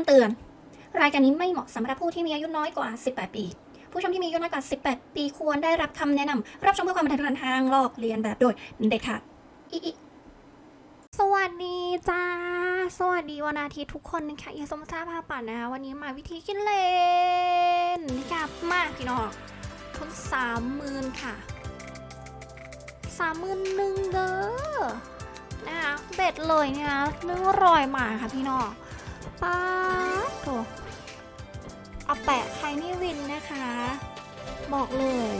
ำเตือน รายการนี้ไม่เหมาะสำหรับผู้ที่มีอายุน้อยกว่า 18 ปี ผู้ชมที่มีอายุน้อยกว่า 18 ปีควรได้รับคำแนะนำรับชมเพื่อความบันเทิงทางลอกเลียนแบบโดยเด็ดขาดอิอิสวัสดีจ้า สวัสดีวันอาทิตย์ทุกคนนะคะอย่าสมซาพาปั่นนะคะวันนี้มาวิธีกินเลนกับมากพี่น้องทุนสามหมื่นค่ะสามหมื่นหนึ่งเด้อนะคะเบ็ดเลยเนะคะหนึ่งร้อยหมาค่ะพี่น้อง ป๊าโถอาแปะใครนี่วินนะคะ บอกเลย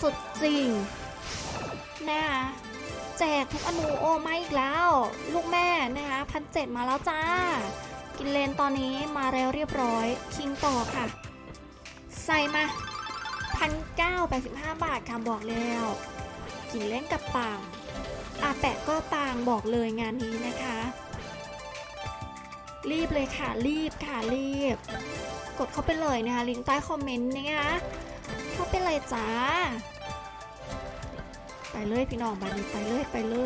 สุดจริงนะคะแจกทุกอนูโอมาอีกแล้ว ลูกแม่นะคะพันเจ็ดมาแล้วจ้า กินเลนตอนนี้มาแล้วเรียบร้อย คิงต่อค่ะ ใส่มาพันเก้าแปดสิบห้าบาทค่ะบอกแล้ว กินเล่นกับปางอาแปะก็ปางบอกเลยงานนี้นะคะ รีบเลยค่ะรีบค่ะรีบ กดเข้าไปเลยนะคะลิงก์ใต้คอมเมนต์นะคะเข้าไปเลยจ้า ไปเลยพี่น้องบานี้ไปเลยไปเล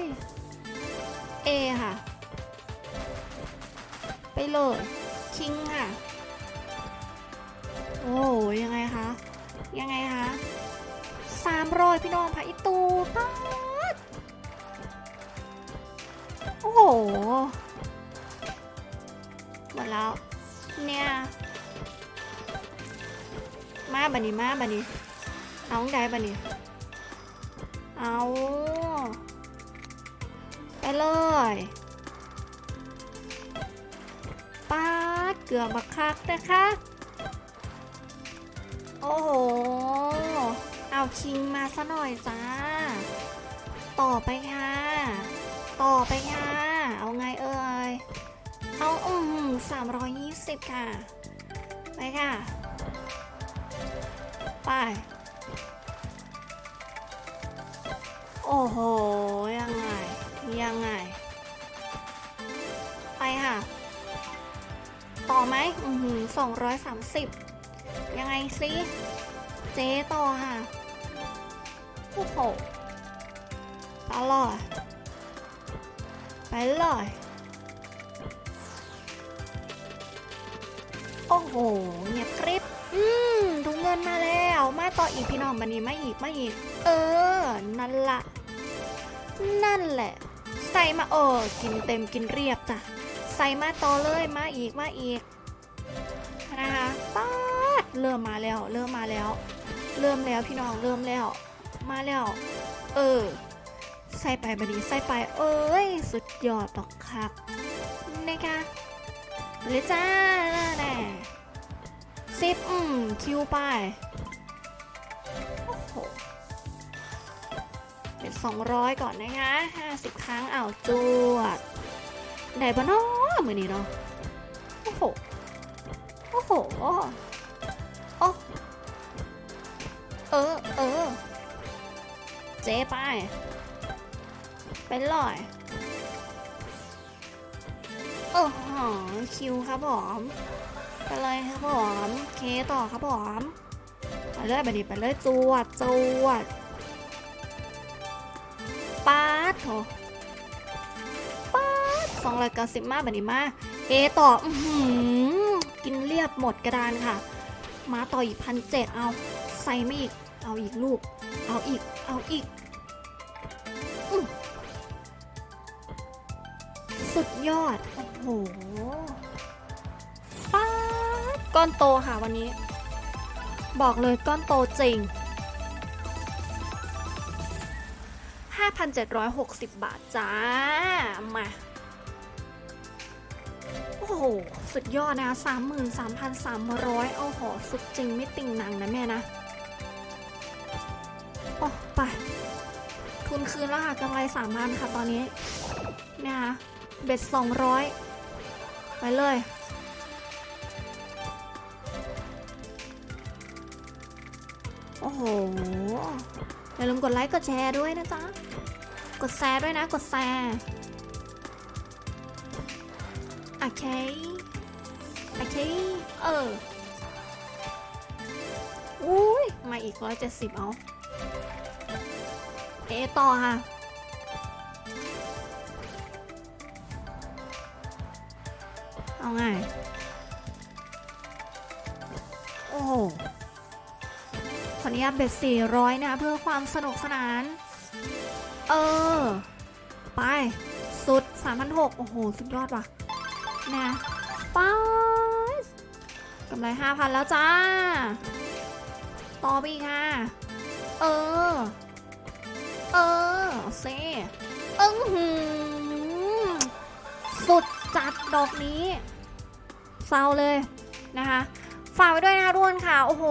ยเอค่ะ ไปเลยคิงค่ะ โอ้ยยังไงคะยังไงคะสามร้อยพี่น้องค่ะอีตูป๊าดโอ้โห แล้ว เนี่ย มาบันนี้มาบันนี้ เอาได้บันนี้ เอาไปเลยป้าเกลือบักคักนะคะ โอ้โห เอาคิงมาซะหน่อยจ้า ต่อไปค่ะ ต่อไปค่ะ 320 ค่ะ ไปค่ะ ไป โอ้โห ยังไง ยังไง ไปค่ะ ต่อไหมอือหือ230 ยังไงสิเจ๊ต่อค่ะโอ้โหตลอดไปเลย โอ้โหเงียบกริบอืมถุงเงินมาแล้ว มาต่ออีกพี่น้องบันนี้มาอีกมาอีก เออ นั่นละนั่นแหละ ใส่มาเออกินเต็มกินเรียบจ้ะ ใส่มาต่อเลยมาอีกมาอีกนะคะป๊าดเริ่มมาแล้ว เริ่มมาแล้ว เริ่มแล้วพี่น้องเริ่มแล้ว มาแล้ว เออ ใส่ไปบันนี้ใส่ไป เอ้ย สุดยอดตอกครับนะคะ เลยจ้าแน่สิบอืมคิวไปโอ้โหเป็นสองร้อยก่อนนะคะห้าสิบครั้งเอาวจวดได้ปะเนาะมือนี้เนาะโอ้โหโอ้โหโอ้เออเออเจ๊ไปเป็นลอย โอ้โหคิวครับผมไปเลยครับผมเคต่อครับผมไปเลยไปดิไปเลยจวดจวดป๊าดโถป๊าดสองร้อยเก้าสิบมาบบนี้มาเอต่ออือหือกินเรียบหมดกระดานค่ะ มาต่ออีกพันเจ็ดเอา ใส่ไม่อีก เอาอีกลูก เอาอีก เอาอีก สุดยอด โอ้โหป๊าดก้อนโตค่ะวันนี้ บอกเลยก้อนโตจริง 5,760 บาทจ้า มา โอ้โห สุดยอดนะ 33,300 โอ้โห สุดจริงไม่ติ่งหนังนะแม่นะ โอ้ ไป ทุนคืนแล้วค่ะกำไร3,000ค่ะตอนนี้นะคะ เบ็ด200ไปเลย โอ้โห อย่าลืมกดไลค์กดแชร์ด้วยนะจ๊ะ กดแชร์ด้วยนะ กดแชร์โอเคโอเค เอออุ้ย มาอีกร้อยเจ็ดสิบเอา เอต่อค่ะ เอาไง โอ้โหขออนุญาตเบ็ดสี่ร้อยนะเพื่อความสนุกสนาน เออ ไป สุด3,600โอ้โห สุดยอดว่ะนะไปกำไร5,000แล้วจ้า ต่อไปอีกค่ะ เออ เออเซอึ้งหือ สุดจัดดอกนี้เศร้าเลยนะคะฝากไว้ด้วยนะคะทุกคนค่ะ โอ้โห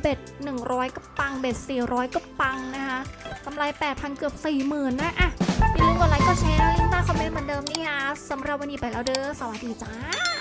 เบ็ด 100 ก็ปัง เบ็ด 400 ก็ปังนะคะกำไร 8,000 เกือบ 40,000 นะอะอย่าลืมกดไลค์กดแชร์นะลิงก์ใต้คอมเมนต์เหมือนเดิมนี่ค่ะสำหรับวันนี้ไปแล้วเด้อ สวัสดีจ้า